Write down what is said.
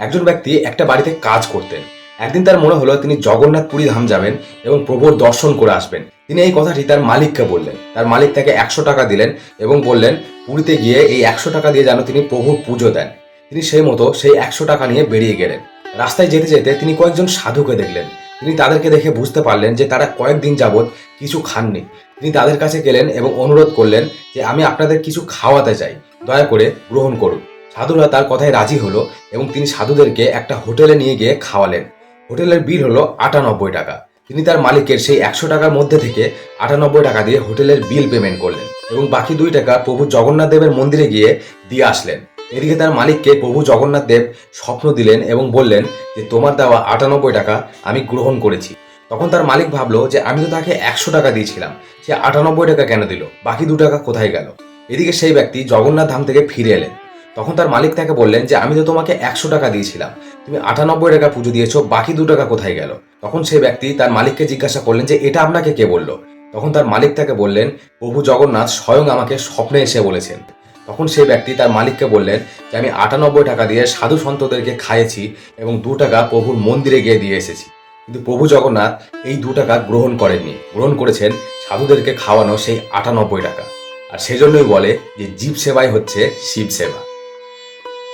একজন ব্যক্তি একটা বাড়িতে কাজ করতেন। একদিন তার মনে হলো তিনি জগন্নাথ পুরী ধাম যাবেন এবং প্রভুর দর্শন করে আসবেন। তিনি এই কথাটি তার মালিককে বললেন। তার মালিক তাকে একশো টাকা দিলেন এবং বললেন, পুরীতে গিয়ে এই একশো টাকা দিয়ে যেন তিনি প্রভুর পুজো দেন। তিনি সেই মতো সেই একশো টাকা নিয়ে বেরিয়ে গেলেন। রাস্তায় যেতে যেতে তিনি কয়েকজন সাধুকে দেখলেন। তিনি তাদেরকে দেখে বুঝতে পারলেন যে তারা কয়েকদিন যাবৎ কিছু খাননি। তিনি তাদের কাছে গেলেন এবং অনুরোধ করলেন যে, আমি আপনাদের কিছু খাওয়াতে চাই। দয়া করে গ্রহণ করুন। সাধুরা তার কথায় রাজি হলো এবং তিনি সাধুদেরকে একটা হোটেলে নিয়ে গিয়ে খাওয়ালেন। হোটেলের বিল হলো আটানব্বই টাকা। তিনি তার মালিকের সেই একশো টাকার মধ্যে থেকে আটানব্বই টাকা দিয়ে হোটেলের বিল পেমেন্ট করলেন এবং বাকি দুই টাকা প্রভু জগন্নাথ দেবের মন্দিরে গিয়ে দিয়ে আসলেন। এদিকে তার মালিককে প্রভু জগন্নাথ দেব স্বপ্ন দিলেন এবং বললেন যে, তোমার দেওয়া আটানব্বই টাকা আমি গ্রহণ করেছি। তখন তার মালিক ভাবলো যে, আমি তো তাকে একশো টাকা দিয়েছিলাম। সে আটানব্বই টাকা কেন দিল? বাকি দু টাকা কোথায় গেল? এদিকে সেই ব্যক্তি জগন্নাথ ধাম থেকে ফিরে এলেন। তখন তার মালিক তাকে বললেন যে, আমি তো তোমাকে একশো টাকা দিয়েছিলাম। তুমি আটানব্বই টাকা পুজো দিয়েছ, বাকি দু টাকা কোথায় গেল? তখন সেই ব্যক্তি তার মালিককে জিজ্ঞাসা করলেন যে, এটা আপনাকে কে বলল? তখন তার মালিক তাকে বললেন, প্রভু জগন্নাথ স্বয়ং আমাকে স্বপ্নে এসে বলেছেন। তখন সেই ব্যক্তি তার মালিককে বললেন যে, আমি আটানব্বই টাকা দিয়ে সাধু সন্তদেরকে খাইয়েছি এবং দু টাকা প্রভুর মন্দিরে গিয়ে দিয়ে এসেছি। কিন্তু প্রভু জগন্নাথ এই দু টাকা গ্রহণ করেননি। গ্রহণ করেছেন সাধুদেরকে খাওয়ানো সেই আটানব্বই টাকা। আর সেজন্যই বলে যে, জীব সেবাই হচ্ছে শিব সেবা।